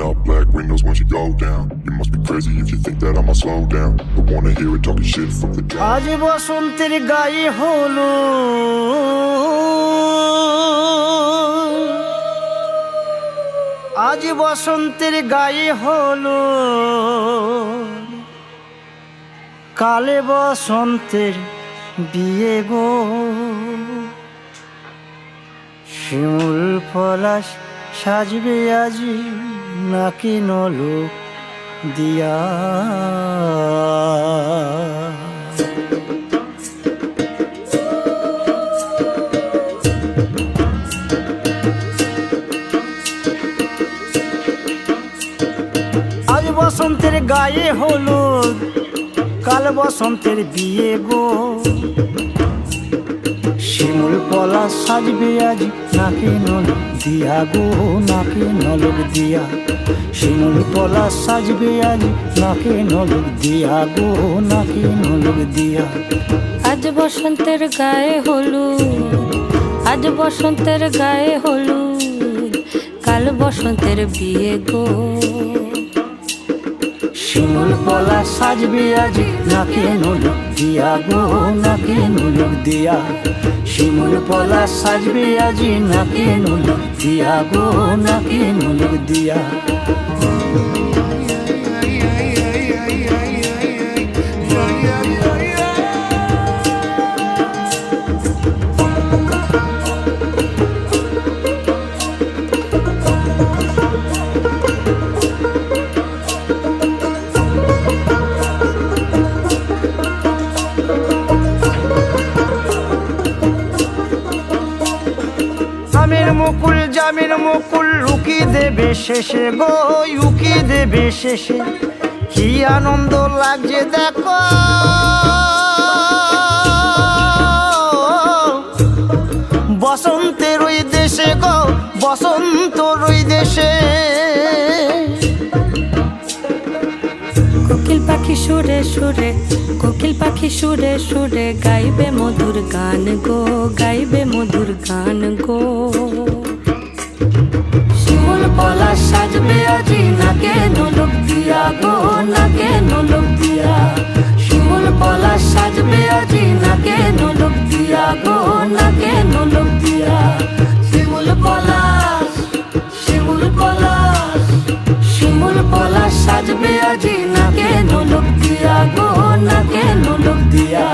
Up black windows once you go down. You must be crazy if you think that I'ma slow down. But wanna hear it talking shit from the top. আজ বসন্তের গায়ে হলো আজ বসন্তের গায়ে হলো কালে বসন্তের বিয়ে গো শিমুল পলাশ সাজবে আজি নাকি নলো দিয়া? আজ বসন্তের গায়ে হলুদ কাল বসন্তের বিয়ে গো। পলা সাজবে আজ, নাকে নলক দিয়া গো, নাকে নলক দিয়া? শিমুল পলা সাজবে আজ, নাকে নলক দিয়া গো, নাকে নলক দিয়া? আজ বসন্তের গায়ে হলুদ, আজ বসন্তের গায়ে হলুদ, কাল বসন্তের বিয়ে গো। শিমুল পলা সাজবি আজ। নাকে নুলুক দিয়া গো নাকে নুলুক দিয়া। শিমুল পলা সাজবি আজ। নাকে নুলুক দিয়া গো নাকে নুলুক দিয়া। মুকুল জামির মুকুল রুকি দেবে শেষে গো, উকি দেবে শেষে। কি আনন্দ লাগছে দেখো। বসন্তের ওই দেশে গো, বসন্ত ওই দেশে। পাখি সুরে সুরে, কোকিল পাখি সুরে সুরে, গাইবে মধুর গান গো, গাইবে মধুর গান গো। শিমুল পলা সাজবে আজি, নাকে নলক দিয়া গো, নাকে নলক দিয়া। সাজবে আজি নাকে লোক দিয়া গো নাকে লোক দিয়া।